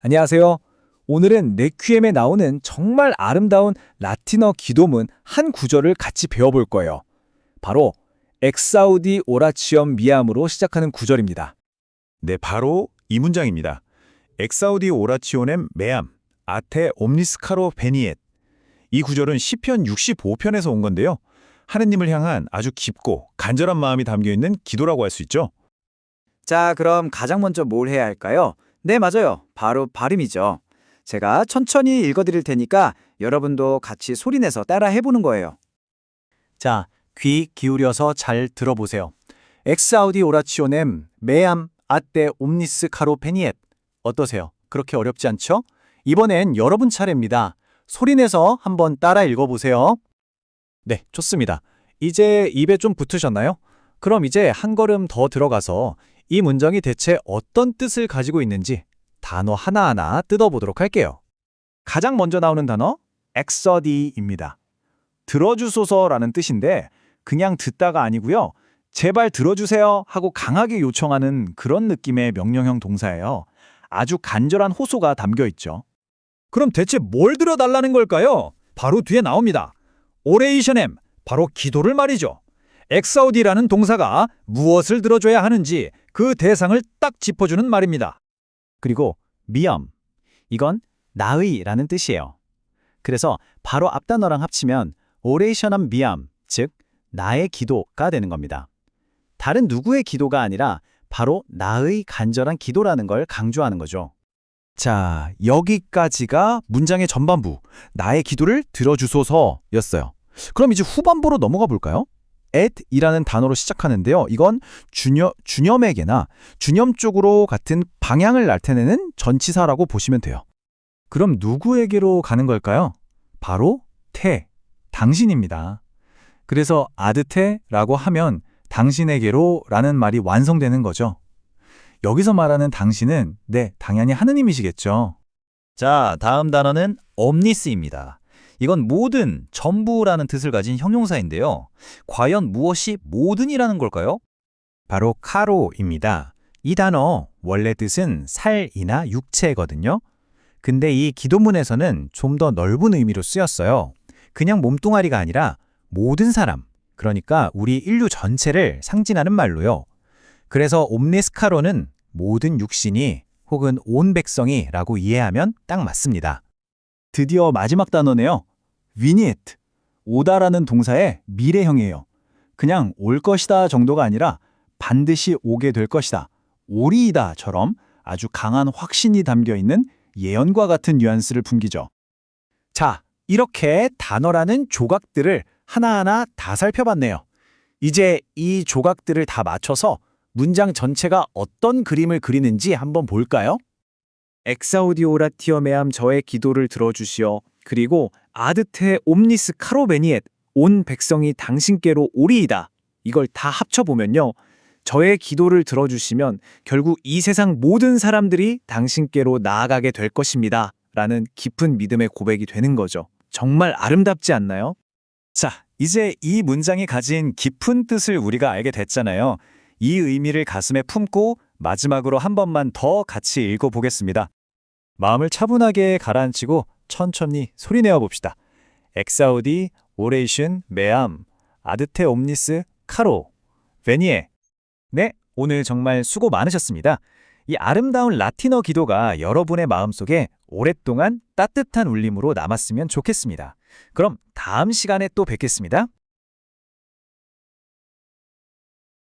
안녕하세요. 오늘은 레퀴엠에 나오는 정말 아름다운 라틴어 기도문 한 구절을 같이 배워볼 거예요. 바로 엑사우디 오라치엄 미암으로 시작하는 구절입니다. 네, 바로 이 문장입니다. 엑사우디 오라치오넴 메암 아테 옴니스카로 베니엣. 이 구절은 시편 65편에서 온 건데요. 하느님을 향한 아주 깊고 간절한 마음이 담겨 있는 기도라고 할 수 있죠. 자, 그럼 가장 먼저 뭘 해야 할까요? 네, 맞아요. 바로 발음이죠. 제가 천천히 읽어드릴 테니까 여러분도 같이 소리내서 따라 해보는 거예요. 자, 귀 기울여서 잘 들어보세요. 엑사우디 오라치오넴 메암 아떼 옴니스 카로 페니엣. 어떠세요? 그렇게 어렵지 않죠? 이번엔 여러분 차례입니다. 소리내서 한번 따라 읽어보세요. 네, 좋습니다. 이제 입에 좀 붙으셨나요? 그럼 이제 한 걸음 더 들어가서 이 문장이 대체 어떤 뜻을 가지고 있는지 단어 하나하나 뜯어보도록 할게요. 가장 먼저 나오는 단어 엑서디입니다. 들어주소서라는 뜻인데 그냥 듣다가 아니고요. 제발 들어주세요 하고 강하게 요청하는 그런 느낌의 명령형 동사예요. 아주 간절한 호소가 담겨 있죠. 그럼 대체 뭘 들어달라는 걸까요? 바로 뒤에 나옵니다. 오레이션엠, 바로 기도를 말이죠. 엑사우디라는 동사가 무엇을 들어줘야 하는지 그 대상을 딱 짚어주는 말입니다. 그리고 미엄, 이건 나의라는 뜻이에요. 그래서 바로 앞 단어랑 합치면 오레이션함 미암, 즉 나의 기도가 되는 겁니다. 다른 누구의 기도가 아니라 바로 나의 간절한 기도라는 걸 강조하는 거죠. 자, 여기까지가 문장의 전반부, 나의 기도를 들어주소서였어요. 그럼 이제 후반부로 넘어가 볼까요? At이라는 단어로 시작하는데요. 이건 주녀, 주념에게나 주념 쪽으로 같은 방향을 나타내는 전치사라고 보시면 돼요. 그럼 누구에게로 가는 걸까요? 바로 태, 당신입니다. 그래서 아드테라고 하면 당신에게로 라는 말이 완성되는 거죠. 여기서 말하는 당신은 네, 당연히 하느님이시겠죠. 자, 다음 단어는 omnis입니다. 이건 모든, 전부라는 뜻을 가진 형용사인데요. 과연 무엇이 모든이라는 걸까요? 바로 카로입니다. 이 단어 원래 뜻은 살이나 육체거든요. 근데 이 기도문에서는 좀 더 넓은 의미로 쓰였어요. 그냥 몸뚱아리가 아니라 모든 사람, 그러니까 우리 인류 전체를 상징하는 말로요. 그래서 옴니스카로는 모든 육신이 혹은 온 백성이 라고 이해하면 딱 맞습니다. 드디어 마지막 단어네요. 위니에트. 오다라는 동사의 미래형이에요. 그냥 올 것이다 정도가 아니라 반드시 오게 될 것이다. 오리이다처럼 아주 강한 확신이 담겨 있는 예언과 같은 뉘앙스를 풍기죠. 자, 이렇게 단어라는 조각들을 하나하나 다 살펴봤네요. 이제 이 조각들을 다 맞춰서 문장 전체가 어떤 그림을 그리는지 한번 볼까요? 엑사우디오라티어메암 저의 기도를 들어주시어 그리고 아드테 옴니스 카로베니엣 온 백성이 당신께로 오리이다. 이걸 다 합쳐보면요. 저의 기도를 들어주시면 결국 이 세상 모든 사람들이 당신께로 나아가게 될 것입니다. 라는 깊은 믿음의 고백이 되는 거죠. 정말 아름답지 않나요? 자, 이제 이 문장이 가진 깊은 뜻을 우리가 알게 됐잖아요. 이 의미를 가슴에 품고 마지막으로 한 번만 더 같이 읽어보겠습니다. 마음을 차분하게 가라앉히고 천천히 소리내어 봅시다. 엑사우디, 오레이션, 메암, 아드테 옴니스, 카로, 베니에. 네, 오늘 정말 수고 많으셨습니다. 이 아름다운 라틴어 기도가 여러분의 마음속에 오랫동안 따뜻한 울림으로 남았으면 좋겠습니다. 그럼 다음 시간에 또 뵙겠습니다.